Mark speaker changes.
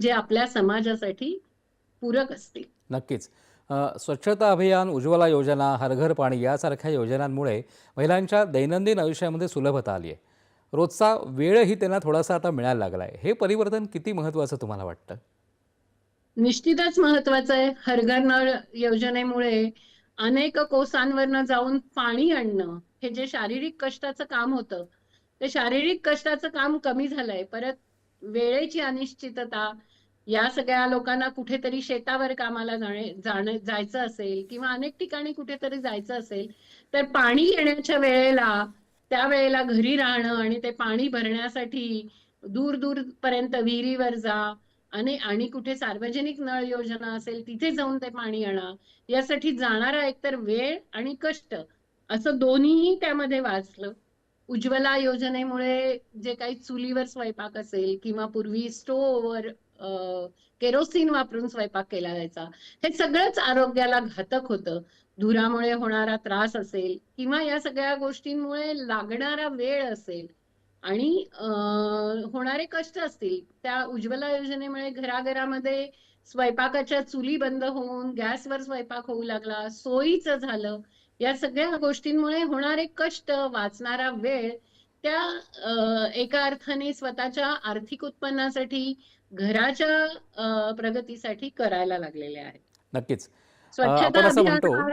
Speaker 1: जे आपल्या समाजासाठी पूरक असतील.
Speaker 2: नक्कीच. स्वच्छता अभियान उज्ज्वला योजना हर घर पाणी यासारख्या योजनांमुळे महिलांच्या दैनंदिन आयुष्यामध्ये सुलभता आली आहे. रोजचा वेळही त्यांना थोडासा आता मिळायला लागला आहे हे परिवर्तन किती महत्त्वाचं तुम्हाला वाटतं?
Speaker 1: निश्चितच महत्वाचं आहे. हरघर नळ योजनेमुळे अनेक कोसांवरनं जाऊन पाणी आणणं हे जे शारीरिक कष्टाचं काम होतं ते शारीरिक कष्टाचं काम कमी झालंय. परत वेळेची अनिश्चितता या सगळ्या लोकांना कुठेतरी शेतावर कामाला जाणे जायचं असेल किंवा अनेक ठिकाणी कुठेतरी जायचं असेल तर पाणी येण्याच्या वेळेला त्या वेळेला घरी राहणं आणि ते पाणी भरण्यासाठी दूर दूर पर्यंत विहिरीवर जा आणि आणि कुठे सार्वजनिक नळ योजना असेल तिथे जाऊन ते पाणी आणा. यासाठी जाणारा एकतर वेळ आणि कष्ट असं दोन्हीही त्यामध्ये वाचलं. उज्ज्वला योजनेमुळे जे काही चुलीवर स्वयंपाक असेल किंवा पूर्वी स्टोव्हवर केरोसिन वापरून स्वयंपाक केला जायचा हे सगळंच आरोग्याला घातक होतं. धुरामुळे होणारा त्रास असेल किंवा या सगळ्या गोष्टींमुळे लागणारा वेळ असेल आणि होणारे कष्ट असतील त्या उज्ज्वला योजनेमुळे घराघरामध्ये स्वयंपाकाच्या चुली बंद होऊन गॅसवर स्वयंपाक होऊ लागला सोयीचं झालं या सगळ्या गोष्टींमुळे होणारे कष्ट वाचणारा वेळ त्या एका अर्थाने स्वतःच्या आर्थिक उत्पन्नासाठी घराच्या प्रगतीसाठी करायला लागलेल्या आहेत.
Speaker 2: नक्कीच.
Speaker 1: स्वच्छता